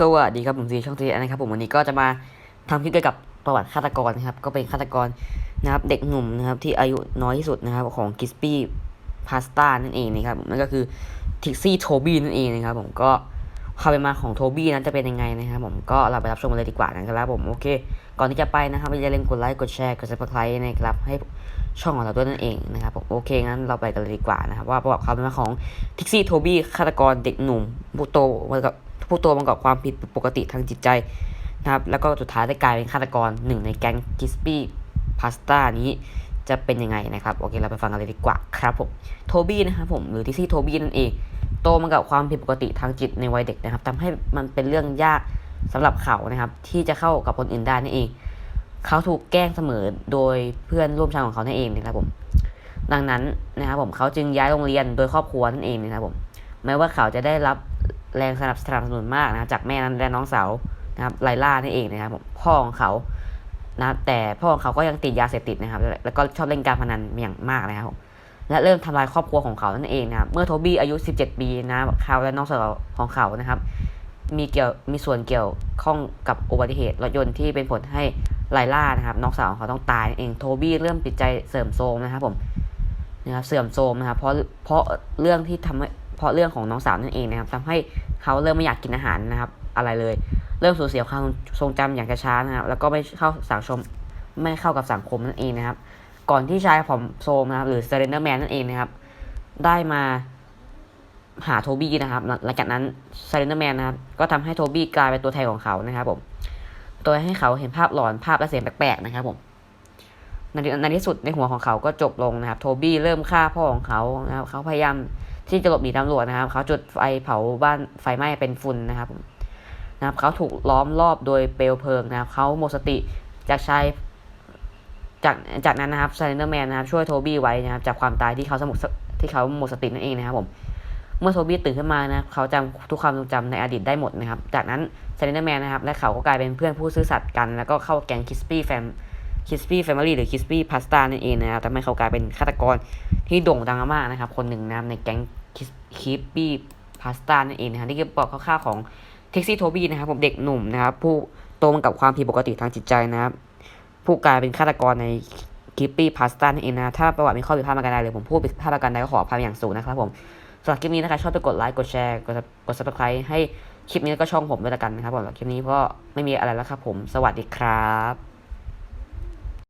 สวัสดีครับผมซีช่องซีนะครับผมวันนี้ก็จะมาทำคลิปเกี่ยวกับประวัติฆาตกรนะครับ ก็เป็นฆาตกรนะครับ เด็กหนุ่มนะครับที่อายุน้อยที่สุดนะครับของกิสปี้พาสต้านั่นเองนะครับนั่นก็คือทิกซี่โทบี้นั่นเองนะครับผมก็ความเป็นมาของโทบี้นั้นจะเป็นยังไงนะครับผมก็เราไปรับชมกันเลยดีกว่านะครับผมโอเค ก่อนที่จะไปนะครับอย่าลืมกดไลค์กดแชร์กดซับสไครต์นะครับให้ช่องของเราด้วยนั่นเองนะครับผมโอเคงั้นเราไปกันเลยดีกว่านะครับว่าประวัติความเป็นมาของทิกซี่โทบี้ฆาตกรเด็กหนุ่มโตมากับ ผู้ตัวมันกับความผิดปกติทางจิตใจนะครับ แล้วก็สุดท้ายได้กลายเป็นฆาตกรหนึ่งในแก๊งกิสปี้พาสต้านี้จะเป็นยังไงนะครับ โอเคเราไปฟังกันเลยดีกว่าครับผมโทบี้นะครับผมหรือที่ซี่โทบี้นั่นเอง โตมากับความผิดปกติทางจิตในวัยเด็กนะครับทำให้มันเป็นเรื่องยากสำหรับเขานะครับ ที่จะเข้ากับคนอื่นได้นั่นเอง เขาถูกแกล้งเสมอโดยเพื่อนร่วมชั้นของเขานั่นเองนะครับผม ดังนั้นนะครับผมเขาจึงย้ายโรงเรียนโดยครอบครัวนั่นเองนะครับผมแม้ว่าเขาจะได้รับ แรงสนับสนุนมากนะจากแม่นั้นและน้องสาวนะครับไลล่านั่นเองนะครับผมพ่อของเขานะแต่พ่อของเขาก็ยังติดยาเสพติดนะครับ แล้วก็ชอบเล่นการพนันอย่างมากนะครับผมและเริ่มทำลายครอบครัวของเขานั่นเองนะครับเมื่อโทบี้อายุ 17 ปีนะเขาและน้องสาวของเขานะครับ มีเกี่ยวมีส่วนเกี่ยวข้องกับอุบัติเหตุรถยนต์ที่เป็นผลให้ไลล่านะครับน้องสาวของเขาต้องตายนั่นเองโทบี้เริ่มติดใจเสื่อมโทรมนะครับผมนะครับเสื่อมโทรมนะครับเพราะเพราะเรื่องที่ทำให้ ราะเรื่องของน้องสาวนั่นเองนะครับทำให้เขาเริ่มไม่อยากกินอาหารนะครับ อะไรเลย เริ่มสูญเสียความทรงจำอย่างช้านะครับแล้วก็ไม่เข้าสังคมไม่เข้ากับสังคมนั่นเองนะครับ ก่อนที่ชายผอมโซมนะครับหรือเซเรนเดอร์แมนนั่นเองนะครับ ได้มาหาโทบี้นะครับ หลังจากนั้นเซเรนเดอร์แมนนะครับ ก็ทำให้โทบี้กลายเป็นตัวแทนของเขานะครับผมโดยให้เขาเห็นภาพหลอนภาพและเสียงแปลกๆนะครับผมในในที่สุดในหัวของเขาก็จบลงนะครับ โทบี้เริ่มฆ่าพ่อของเขานะครับเขาพยายาม ที่จะหลบหนีตำรวจนะครับ เขาจุดไฟเผาบ้านไฟไหม้เป็นฝุ่นนะครับนะครับเขาถูกล้อมรอบโดยเปลวเพลิงนะครับ เขาหมดสติจากชายจากจากนั้นนะครับไซเนเดอร์แมนนะครับช่วยโทบี้ไว้นะครับจากความตายที่เขาสมุที่เขาหมดสตินั่นเองนะครับผมเมื่อโทบี้ตื่นขึ้นมานะครับเขาจำทุกความทรงจำในอดีตได้หมดนะครับ จากนั้นไซเนเดอร์แมนนะครับและเขาก็กลายเป็นเพื่อนผู้ซื่อสัตย์กัน แล้วก็เข้าแก๊งคิสปี้แฟม คิสปี้แฟมิลี่หรือคิสปี้พาสต้านั่นเองนะครับทำให้เขากลายเป็นฆาตกรที่โด่งดังมากนะครับ คนหนึ่งนะในแก๊งคิสปี้พาสต้านั่นเองนะครับที่บอกคร่าวๆของเท็กซี่โทบี้นะครับผมเด็กหนุ่มนะครับผู้โตมากับความผิดปกติทางจิตใจนะครับผู้กลายเป็นฆาตกรในคิปปี้พาสต้านั่นเองนะ ถ้าประวัติมีข้อผิดพลาดมากันใดหรือผมพูดผิดพลาดมากันใดก็ขออภัยอย่างสูงนะครับผมสำหรับคลิปนี้นะครับชอบไปกดไลค์กดแชร์กดกดซับสไครต์ให้คลิปนี้ก็ช่องผมด้วยละกันนะครับผมสำหรับคลิปนี้ก็ไม่มีอะไรแล้วครับผม สวัสดีครับ